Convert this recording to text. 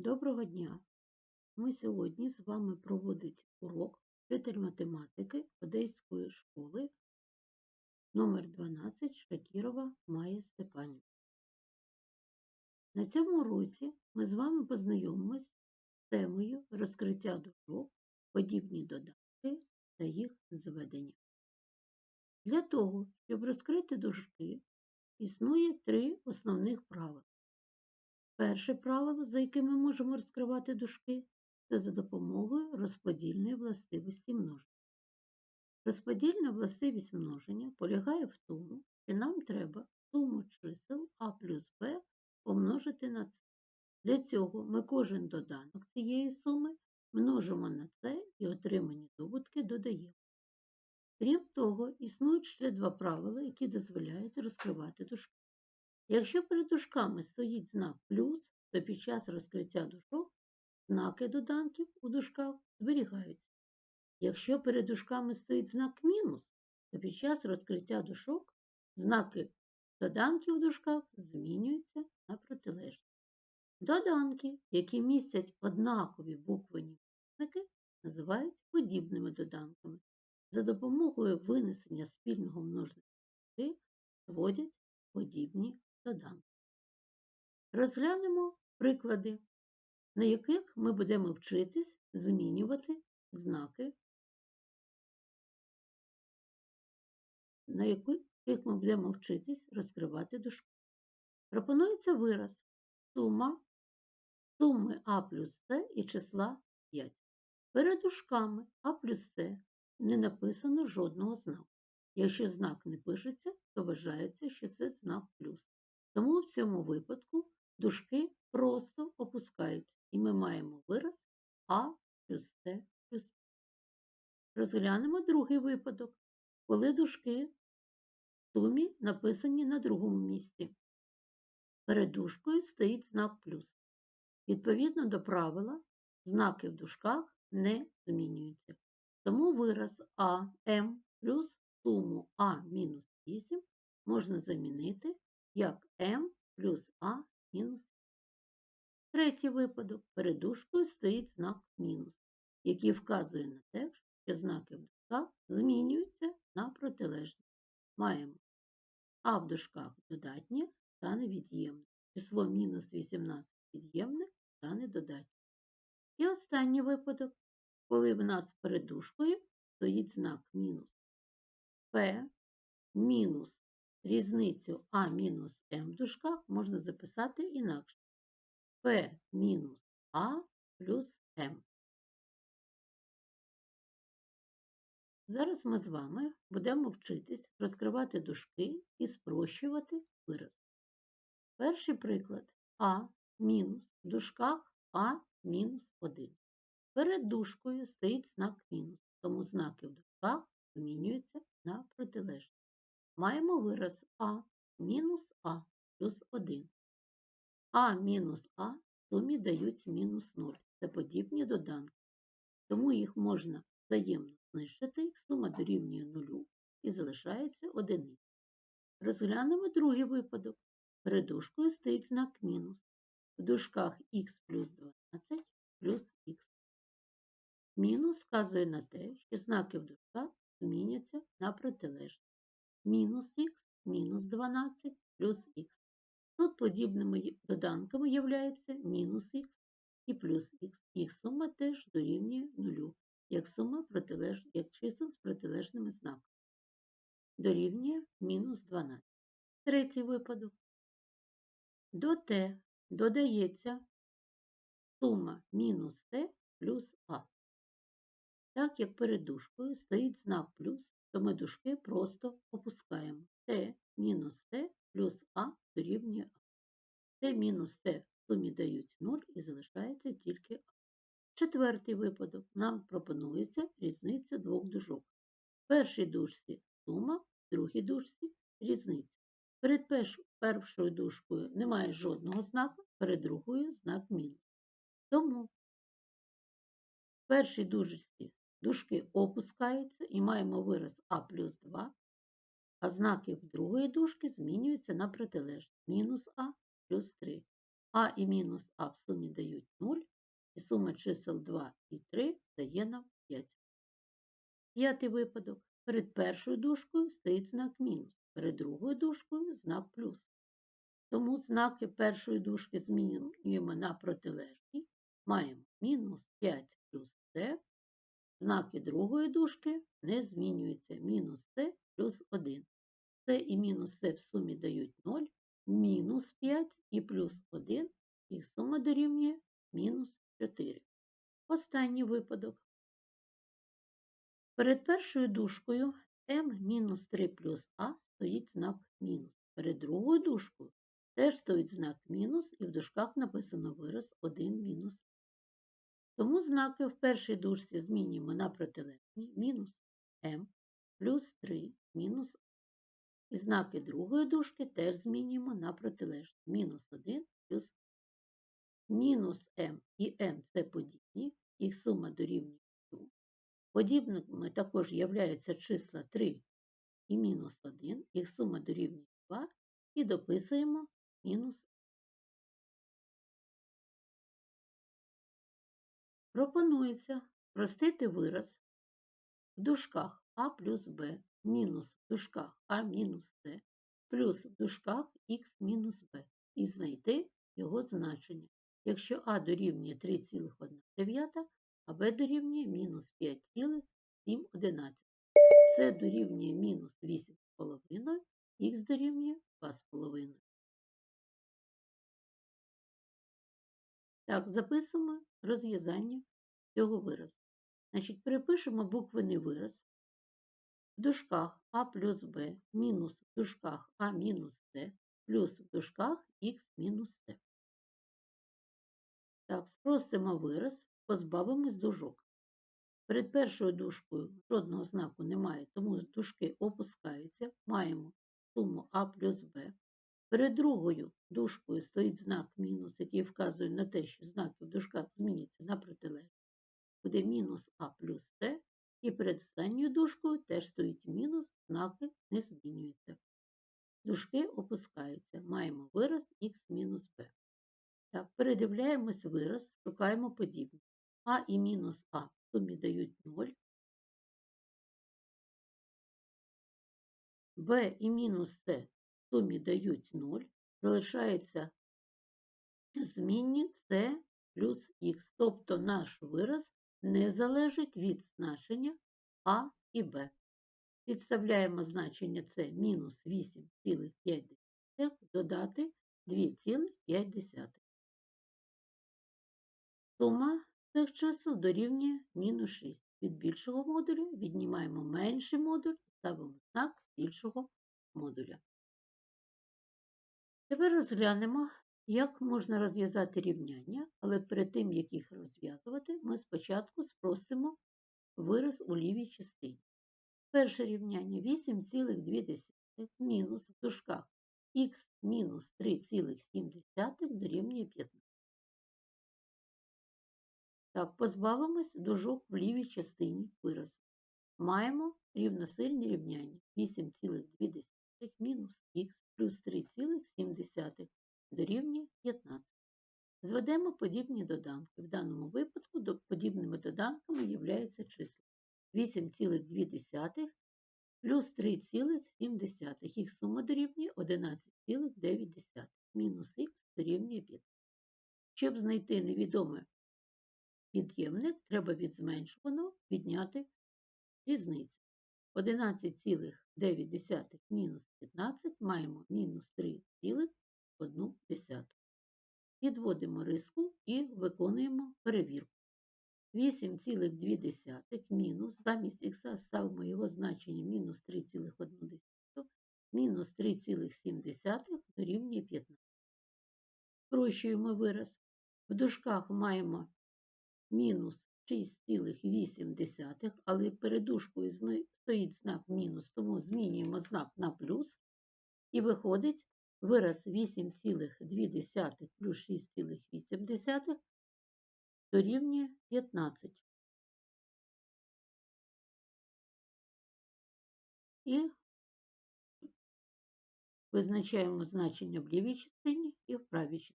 Доброго дня! Ми сьогодні з вами проводить урок вчитель математики Одеської школи номер 12 Шакірова Майя Степанівна. На цьому уроці ми з вами познайомимось з темою розкриття дужок, подібні додатки та їх зведення. Для того, щоб розкрити дужки, існує три основних правила. Перше правило, за яким ми можемо розкривати дужки, це за допомогою розподільної властивості множення. Розподільна властивість множення полягає в тому, що нам треба суму чисел а плюс b помножити на це. Для цього ми кожен доданок цієї суми множимо на це і отримані добутки додаємо. Крім того, існують ще два правила, які дозволяють розкривати дужки. Якщо перед дужками стоїть знак плюс, то під час розкриття дужок знаки доданків у дужках зберігаються. Якщо перед дужками стоїть знак мінус, то під час розкриття дужок знаки доданків у дужках змінюються на протилежні. Доданки, які містять однакові буквені знаки, називають подібними доданками. За допомогою винесення спільного множника зводять подібні доданки. Розглянемо приклади, на яких ми будемо вчитись змінювати знаки, на яких ми будемо вчитись розкривати дужки. Пропонується вираз сума суми А плюс С і числа 5. Перед дужками А плюс С не написано жодного знаку. Якщо знак не пишеться, то вважається, що це знак плюс. Тому в цьому випадку дужки просто опускаються, і ми маємо вираз А плюс С плюс П. Розглянемо другий випадок, коли дужки в сумі написані на другому місці. Перед дужкою стоїть знак плюс. Відповідно до правила, знаки в дужках не змінюються. Тому вираз АМ плюс суму А мінус 8 можна замінити як М плюс А мінус. Третій випадок. Перед дужкою стоїть знак мінус, який вказує на те, що знаки в дужках змінюються на протилежні. Маємо А в дужках додатнє стане від'ємне. Число мінус 18 від'ємне стане додатнє. І останній випадок, коли в нас перед дужкою стоїть знак мінус. П мінус різницю А мінус М в можна записати інакше. П мінус А плюс М. Зараз ми з вами будемо вчитись розкривати дужки і спрощувати вираз. Перший приклад А мінус в дужках А мінус 1. Перед дужкою стоїть знак мінус, тому знаки в дужках змінюються на протилежні. Маємо вираз А мінус А плюс 1. А мінус А в сумі дають мінус 0. Це подібні доданки. Тому їх можна взаємно знищити, сума дорівнює 0 і залишається одиниця. Розглянемо другий випадок. Перед дужкою стоїть знак мінус. В дужках х плюс 12 плюс х. Мінус вказує на те, що знаки в дужках зміняться на протилежні. Мінус х мінус 12 плюс х. Тут подібними доданками являється мінус х і плюс х. Їх сума теж дорівнює нулю, як сума протилеж... як чисел з протилежними знаками. Дорівнює мінус 12. Третій випадок. До t додається сума мінус t плюс а. Так як перед дужкою стоїть знак плюс, то ми дужки просто опускаємо t мінус t плюс а дорівнює а. t мінус t в сумі дають 0 і залишається тільки а. Четвертий випадок нам пропонується різниця двох дужок. В першій дужці сума, в другій дужці різниця. Перед першою дужкою немає жодного знаку, перед другою знак мінус. Тому в першій дужці дужки опускаються і маємо вираз А плюс 2, а знаки другої дужки змінюються на протилежні мінус А плюс 3. А і мінус А в сумі дають 0, і сума чисел 2 і 3 дає нам 5. П'ятий випадок. Перед першою дужкою стоїть знак мінус, перед другою дужкою знак плюс. Тому знаки першої дужки змінюємо на протилежні. Маємо мінус 5 плюс С. Знаки другої дужки не змінюються. Мінус С плюс 1. С і мінус С в сумі дають 0, мінус 5 і плюс 1, їх сума дорівнює мінус 4. Останній випадок. Перед першою дужкою m-3 плюс А стоїть знак мінус. Перед другою дужкою теж стоїть знак мінус, і в дужках написано вираз 1 мінус. Тому знаки в першій дужці змінюємо на протилежні мінус m плюс 3 мінус і знаки другої дужки теж змінюємо на протилежні. Мінус 1 плюс мінус m і m це подібні, їх сума дорівнює 2. Подібними також являються числа 3 і мінус 1, їх сума дорівнює 2 і дописуємо мінус. Пропонується простити вираз в дужках А плюс Б мінус в дужках А мінус С плюс в дужках Х мінус Б і знайти його значення. Якщо А дорівнює 3,1, а Б дорівнює мінус 5,7. С дорівнює мінус 8,5, Х дорівнює 2,5. Так, записуємо розв'язання цього виразу. Значить, перепишемо буквений вираз в дужках А плюс Б мінус в дужках А мінус С плюс в дужках Х мінус С. Так, спростимо вираз, позбавимось дужок. Перед першою дужкою жодного знаку немає, тому дужки опускаються. Маємо суму А плюс Б. Перед другою дужкою стоїть знак мінус, який вказує на те, що знаки в дужках зміняться на протилежність. Буде мінус А плюс С. І перед останньою дужкою теж стоїть мінус, знаки не змінюються. Дужки опускаються. Маємо вираз х мінус Б. Так, передивляємось вираз, шукаємо подібне. А і мінус А в сумі дають 0. Б і мінус С сумі дають 0. Залишається змінні С плюс Х. Тобто наш вираз не залежить від значення А і Б. Підставляємо значення С мінус 8,5 додати 2,5. Сума цих чисел дорівнює мінус 6. Від більшого модуля віднімаємо менший модуль ставимо знак більшого Тепер розглянемо, як можна розв'язати рівняння, але перед тим, як їх розв'язувати, ми спочатку спростимо вираз у лівій частині. Перше рівняння 8,2 мінус в дужках х мінус 3,7 дорівнює 15. Так, позбавимось дужок в лівій частині виразу. Маємо рівносильні рівняння 8,2 мінус х плюс 3,7 дорівнює 15. Зведемо подібні доданки. В даному випадку подібними доданками являються числа 8,2 плюс 3,7. Їх сума дорівнює 11,9. Мінус х дорівнює 15. Щоб знайти невідоме від'ємник, треба від зменшуваного відняти різницю. 11,9 мінус 15 маємо мінус 3,1. Підводимо риску і виконуємо перевірку. 8,2 мінус, замість х ставимо його значення мінус 3,1, мінус 3,7 дорівнює 15. Спрощуємо вираз. В дужках маємо мінус 6,8, але перед дужкою стоїть знак мінус, тому змінюємо знак на плюс. І виходить вираз 8,2 плюс 6,8 дорівнює 15. І визначаємо значення в лівій частині і в правій частині.